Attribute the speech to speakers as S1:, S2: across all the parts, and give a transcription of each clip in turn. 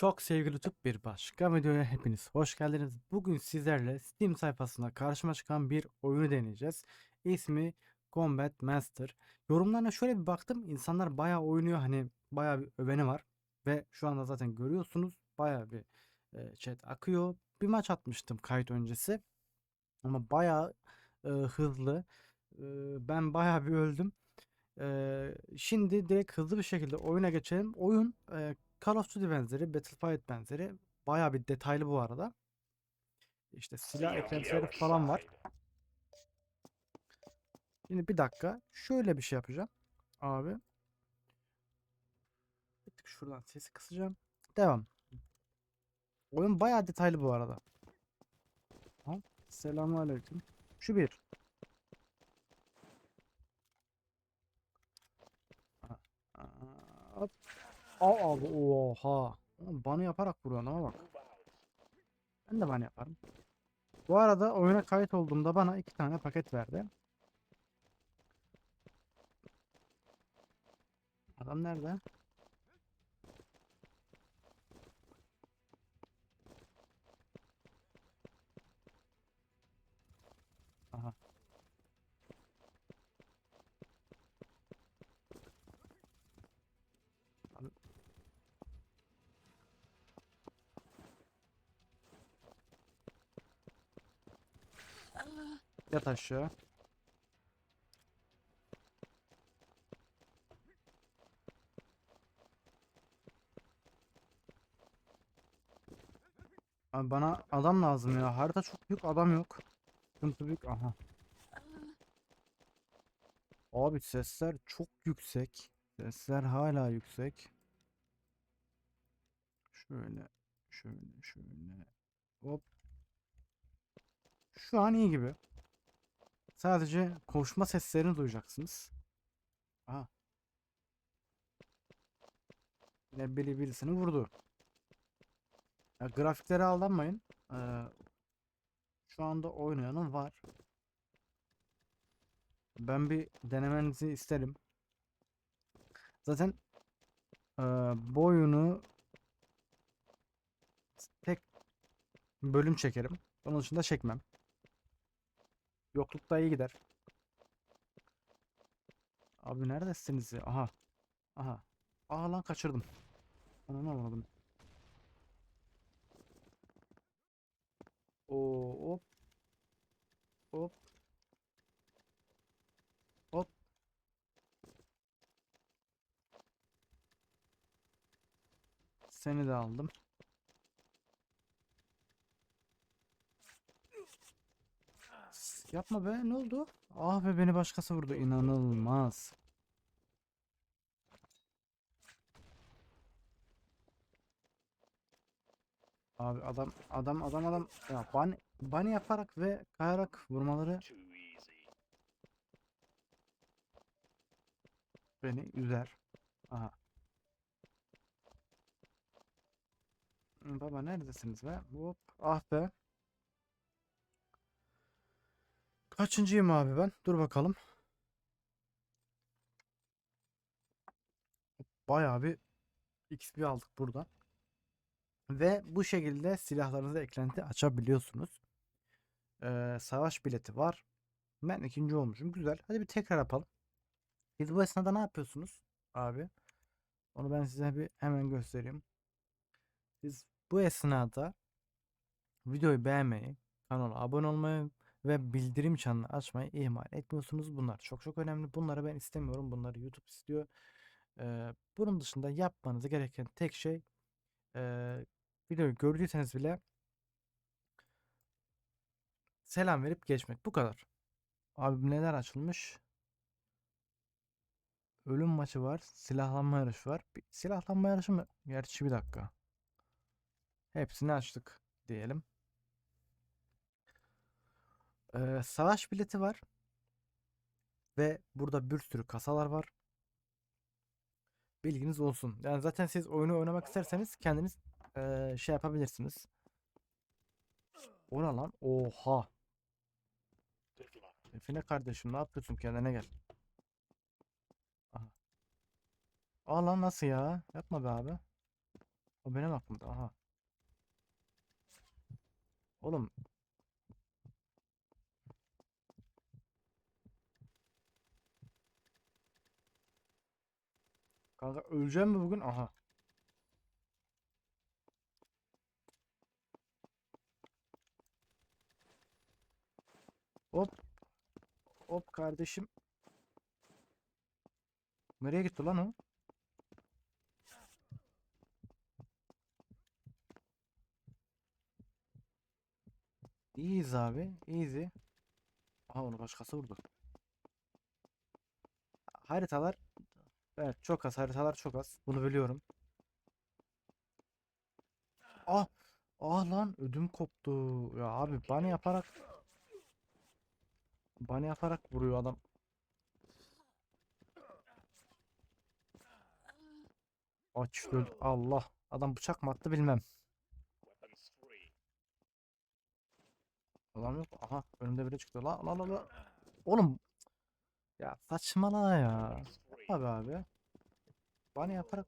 S1: Çok sevgili YouTube bir başka videoya hepiniz hoş geldiniz. Bugün sizlerle Steam sayfasında karşıma çıkan bir oyunu deneyeceğiz. İsmi Combat Master. Yorumlarına şöyle bir baktım. İnsanlar bayağı oynuyor. Hani bayağı bir öveni var. Ve şu anda zaten görüyorsunuz. Bayağı bir e, chat akıyor. Bir maç atmıştım kayıt öncesi. Ama bayağı e, hızlı. E, ben bayağı bir öldüm. E, şimdi direkt hızlı bir şekilde oyuna geçelim. Oyun e, Call of Duty benzeri, Battlefield benzeri. Bayağı bir detaylı bu arada. İşte silah eklentileri falan var. Şimdi bir dakika. Şöyle bir şey yapacağım. Abi. Bir tık şuradan sesi kısacağım. Devam. Oyun bayağı detaylı bu arada. Selamünaleyküm. Şu bir. Hop. Al abi oha. Bana yaparak vuruyor ama bak. Ben de bana yaparım. Bu arada oyuna kayıt olduğumda bana iki tane paket verdi. Adam nerede? Aşağı. Abi bana adam lazım ya. Harita çok büyük, adam yok. Sıkıntı büyük. Aha. Abi sesler çok yüksek. Sesler hala yüksek. Şöyle, şöyle, şöyle. Hop. Şu an iyi gibi. Sadece koşma seslerini duyacaksınız. Aha. Yine biri birisini vurdu. Ya, grafiklere aldanmayın. Ee, şu anda oynayanım var. Ben bir denemenizi isterim. Zaten ee, bu tek bölüm çekerim. Onun dışında çekmem. Yoklukta iyi gider. Abi neredesiniz ya? Aha. Aha. Aa lan kaçırdım. Onu anlamadım. Oo hop. Hop. Hop. Seni de aldım. Yapma be ne oldu? Ah be beni başkası vurdu. İnanılmaz. Abi adam adam adam adam ya ban bunny yaparak ve kayarak vurmaları beni üzer. Aha. Baba neredesiniz be? Hop. Ah be. Kaçıncıyım abi ben? Dur bakalım. Bayağı bir XP aldık buradan. Ve bu şekilde silahlarınıza eklenti açabiliyorsunuz. Ee, savaş bileti var. Ben ikinci olmuşum. Güzel. Hadi bir tekrar yapalım. Siz bu esnada ne yapıyorsunuz abi? Onu ben size bir hemen göstereyim. Siz bu esnada videoyu beğenmeyi, kanala abone olmayı ve bildirim çanını açmayı ihmal etmiyorsunuz. Bunlar çok çok önemli. Bunları ben istemiyorum. Bunları YouTube istiyor. Ee, bunun dışında yapmanız gereken tek şey ee, videoyu gördüyseniz bile selam verip geçmek. Bu kadar. Abi neler açılmış? Ölüm maçı var. Silahlanma yarışı var. Bir silahlanma yarışı mı? Gerçi bir dakika. Hepsini açtık diyelim. Ee, savaş bileti var. Ve burada bir sürü kasalar var. Bilginiz olsun. Yani zaten siz oyunu oynamak isterseniz kendiniz ee, şey yapabilirsiniz. O ne lan? Oha. Efine kardeşim ne yapıyorsun kendine gel. Aha. Aa lan nasıl ya? Yapma be abi. O benim aklımda. Aha. Oğlum. Kanka öleceğim mi bugün? Aha. Hop. Hop kardeşim. Nereye gitti lan o? İyiyiz abi. Easy. Aha onu başkası vurdu. Haritalar Evet çok az. Haritalar çok az. Bunu biliyorum. Ah! Ah lan ödüm koptu. Ya abi bana yaparak bana yaparak vuruyor adam. Aç. Allah. Adam bıçak mı attı bilmem. Adam yok. Aha önümde biri çıktı. La la la la. Oğlum. Ya saçmalama ya. Abi abi. Bana yaparak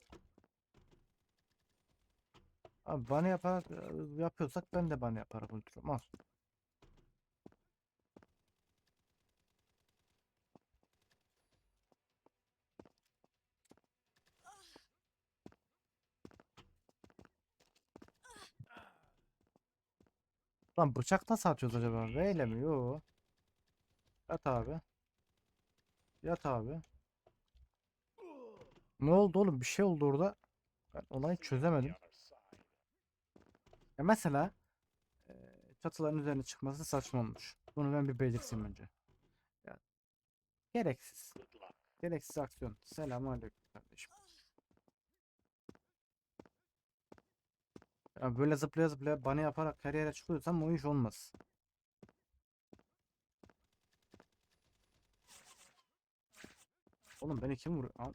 S1: Abi bana yaparak e, yapıyorsak ben de bana yaparak öldürürüm. Al. Lan bıçak nasıl atıyoruz acaba? V ile mi? Yo. Yat abi. Yat abi. Ne oldu oğlum? Bir şey oldu orada. Ben olayı çözemedim. Ya mesela çatıların üzerine çıkması saçma olmuş. Bunu ben bir belirteyim önce. Ya, gereksiz. Gereksiz aksiyon. Selamünaleyküm kardeşim. Ya böyle zıplaya zıplaya bana yaparak her yere çıkıyorsam o iş olmaz. Oğlum beni kim vuruyor?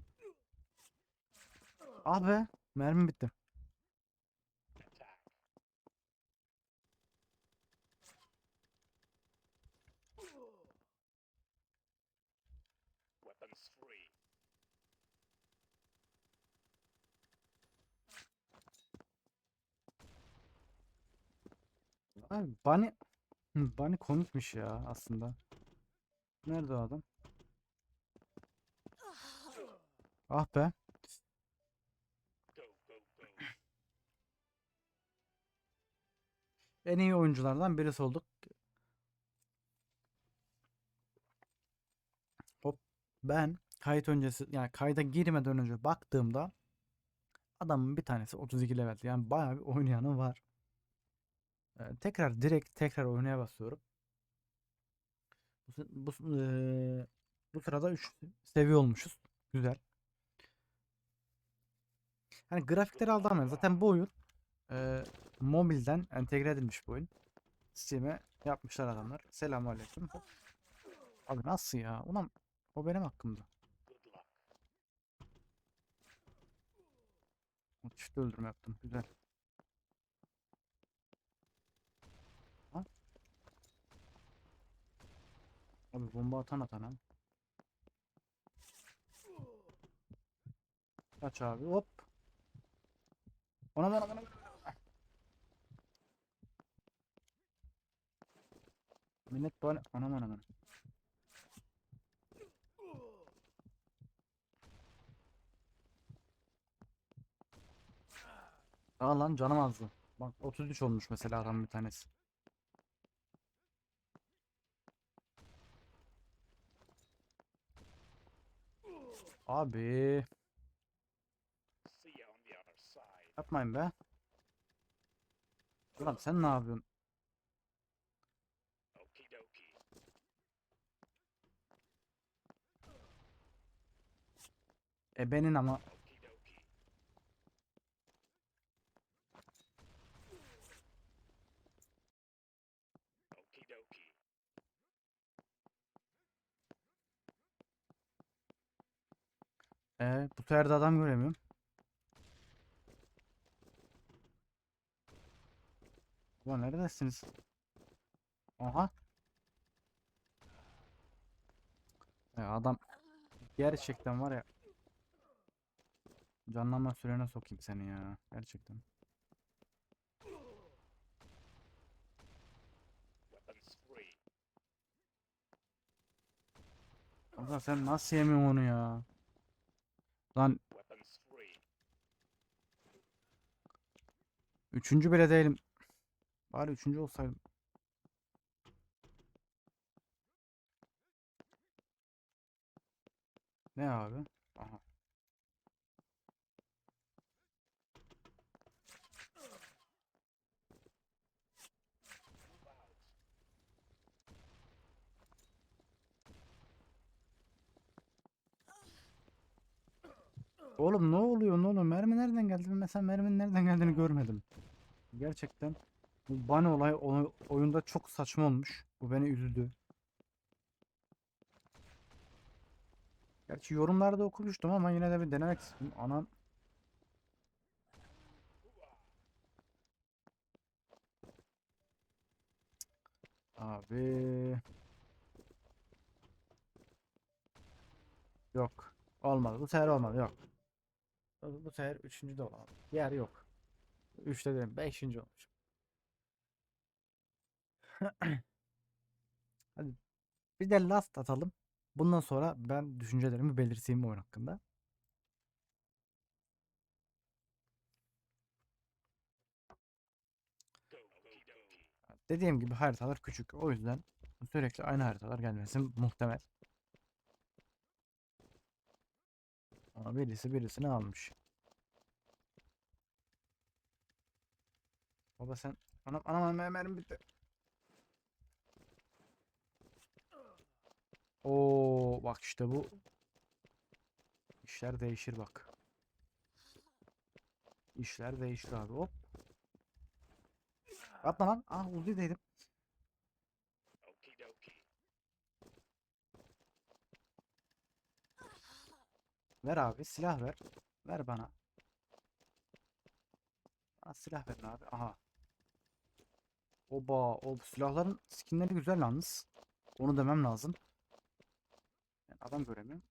S1: Al. Abi mermi bitti. Abi Bunny Bunny komikmiş ya aslında. Nerede o adam? Ah be. En iyi oyunculardan birisi olduk. Hop. Ben kayıt öncesi yani kayda girmeden önce baktığımda adamın bir tanesi 32 level. Yani bayağı bir oynayanı var. Ee, tekrar direkt tekrar oynaya basıyorum. Bu, bu, eee, bu sırada 3 seviye olmuşuz. Güzel. Hani grafikleri aldanmayın. Zaten bu oyun eee, mobilden entegre edilmiş bu oyun. Steam'e yapmışlar adamlar. Selamünaleyküm. Abi nasıl ya? Ulan o benim hakkımda. Çift öldürme yaptım. Güzel. Ha? Abi bomba atan atana. Kaç abi hop. Ona bana bana. Minnet bana. Anam anam. Aa lan canım azdı. Bak 33 olmuş mesela adam bir tanesi. Abi yapmayın be. Ulan sen ne yapıyorsun? Ebenin ama e, bu sefer adam göremiyorum. Ulan neredesiniz? Aha. Ya adam gerçekten var ya. Canlanma sürene sokayım seni ya. Gerçekten. Ulan sen nasıl yemiyorsun onu ya? Lan. Üçüncü bile değilim. Bari üçüncü olsaydım. Ne abi? Aha. Oğlum ne oluyor ne oluyor? Mermi nereden geldi? Mesela merminin nereden geldiğini görmedim. Gerçekten bu bunny olay oyunda çok saçma olmuş. Bu beni üzdü. Gerçi yorumlarda okumuştum ama yine de bir denemek istedim. Anan Abi. Yok. Olmadı. Bu sefer olmadı. Yok. Bu, sefer üçüncü de olamadı. Yer yok. Üçte dedim. Beşinci olmuş. Hadi bir de last atalım. Bundan sonra ben düşüncelerimi belirteyim oyun hakkında. Dediğim gibi haritalar küçük. O yüzden sürekli aynı haritalar gelmesi muhtemel. Ama birisi birisini almış. Baba sen anam anam anam mermi bitti. Oo bak işte bu işler değişir bak. İşler değişir abi hop. Atma lan. Ah Uzi'deydim. Ver abi silah ver. Ver bana. Bana silah verin abi. Aha. Oba, o silahların skinleri güzel yalnız. Onu demem lazım. Ben adam göremiyorum.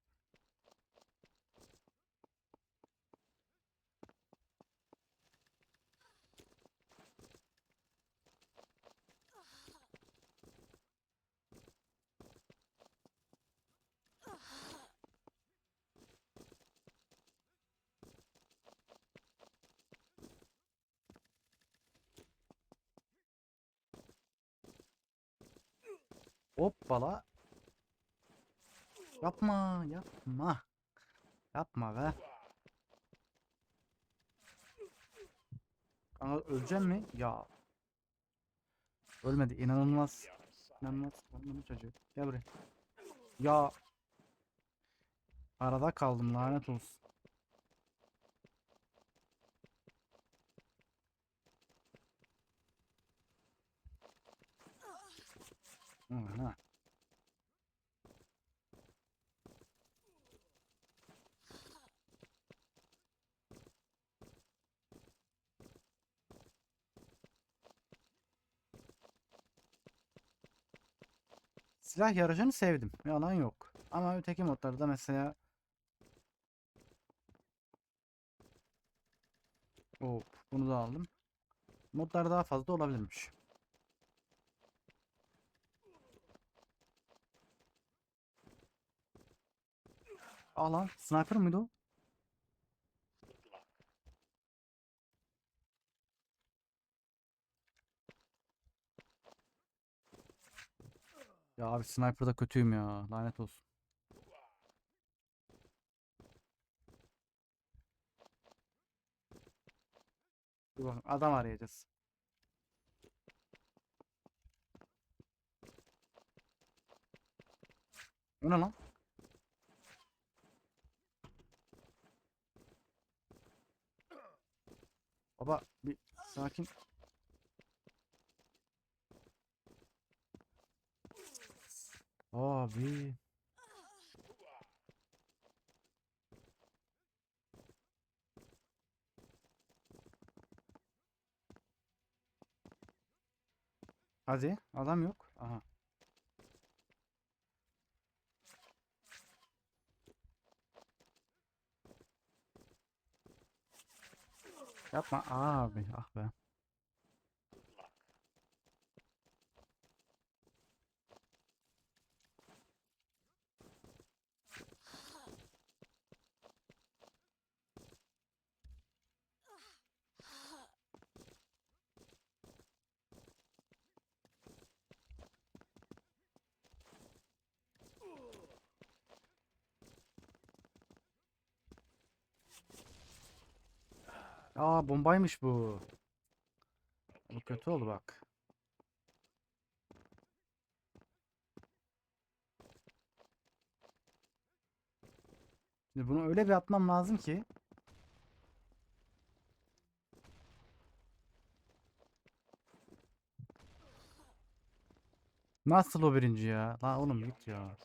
S1: Hoppala. Yapma, yapma. Yapma be. Kanka öleceğim mi? Ya. Ölmedi. İnanılmaz. İnanılmaz. Onun çocuğu. Gel buraya. Ya. Arada kaldım lanet olsun. Aha. Silah yarışını sevdim. Yalan yok. Ama öteki modlarda mesela Hop, bunu da aldım. Modlar daha fazla olabilirmiş. Aa lan sniper mıydı o? Ya abi sniper'da kötüyüm ya. Lanet olsun. Adam arayacağız. O ne lan? Baba bir sakin. Abi. Hadi adam yok. Aha. Yapma abi. Ah be. Aa bombaymış bu. Bu kötü oldu bak. Şimdi bunu öyle bir atmam lazım ki. Nasıl o birinci ya? La oğlum git ya.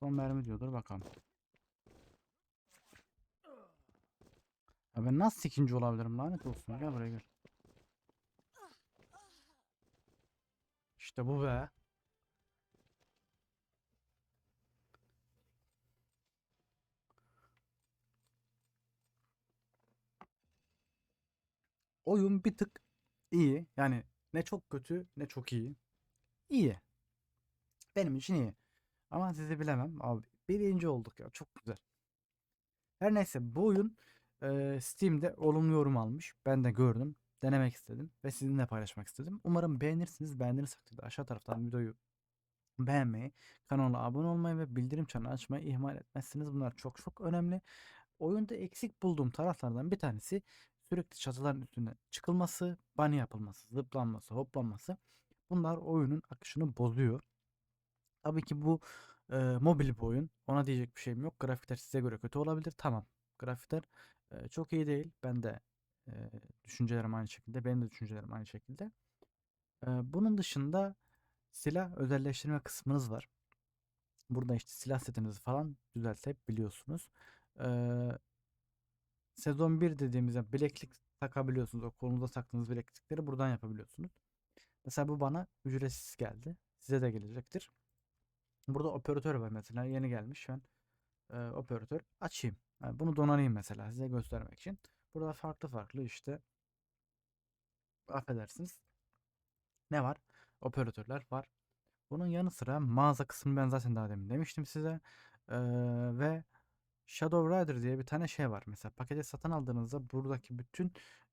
S1: Son mermi diyordur bakalım. Ya ben nasıl ikinci olabilirim lanet olsun gel buraya gel. İşte bu be. Oyun bir tık iyi. Yani ne çok kötü ne çok iyi. İyi. Benim için iyi. Ama sizi bilemem. Abi birinci olduk ya. Çok güzel. Her neyse bu oyun Steam'de olumlu yorum almış. Ben de gördüm. Denemek istedim. Ve sizinle paylaşmak istedim. Umarım beğenirsiniz. Beğendiğiniz takdirde aşağı taraftan videoyu beğenmeyi, kanala abone olmayı ve bildirim çanını açmayı ihmal etmezsiniz. Bunlar çok çok önemli. Oyunda eksik bulduğum taraflardan bir tanesi sürekli çatıların üstüne çıkılması, bunny yapılması, zıplanması, hoplanması. Bunlar oyunun akışını bozuyor. Tabii ki bu e, mobil bir oyun. Ona diyecek bir şeyim yok. Grafikler size göre kötü olabilir. Tamam. Grafikler çok iyi değil. Ben de e, düşüncelerim aynı şekilde. Benim de düşüncelerim aynı şekilde. E, bunun dışında silah özelleştirme kısmınız var. Burada işte silah setinizi falan düzeltebiliyorsunuz. Ee, sezon 1 dediğimizde bileklik takabiliyorsunuz. O kolunuza taktığınız bileklikleri buradan yapabiliyorsunuz. Mesela bu bana ücretsiz geldi. Size de gelecektir. Burada operatör var mesela yeni gelmiş. Ben e, operatör açayım. Yani bunu donanayım mesela size göstermek için. Burada farklı farklı işte affedersiniz. Ne var? Operatörler var. Bunun yanı sıra mağaza kısmını ben zaten daha demin demiştim size. Ee, ve Shadow Rider diye bir tane şey var. Mesela paketi satın aldığınızda buradaki bütün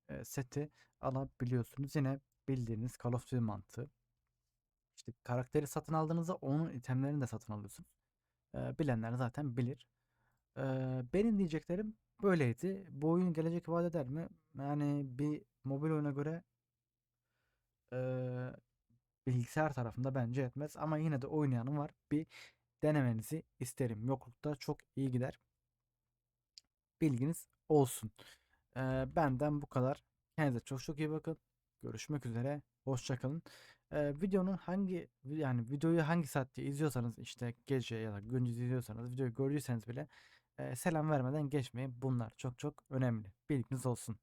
S1: e, seti alabiliyorsunuz. Yine bildiğiniz Call of Duty mantığı. İşte karakteri satın aldığınızda onun itemlerini de satın alıyorsunuz. Ee, bilenler zaten bilir. Ee, benim diyeceklerim böyleydi. Bu oyun gelecek vaat eder mi? Yani bir mobil oyuna göre eee, bilgisayar tarafında bence etmez. Ama yine de oynayanım var. Bir denemenizi isterim. Yoklukta çok iyi gider. Bilginiz olsun. Eee, benden bu kadar. Kendinize çok çok iyi bakın. Görüşmek üzere. Hoşçakalın. Eee videonun hangi yani videoyu hangi saatte izliyorsanız işte gece ya da gündüz izliyorsanız videoyu gördüyseniz bile selam vermeden geçmeyin. Bunlar çok çok önemli. Bilginiz olsun.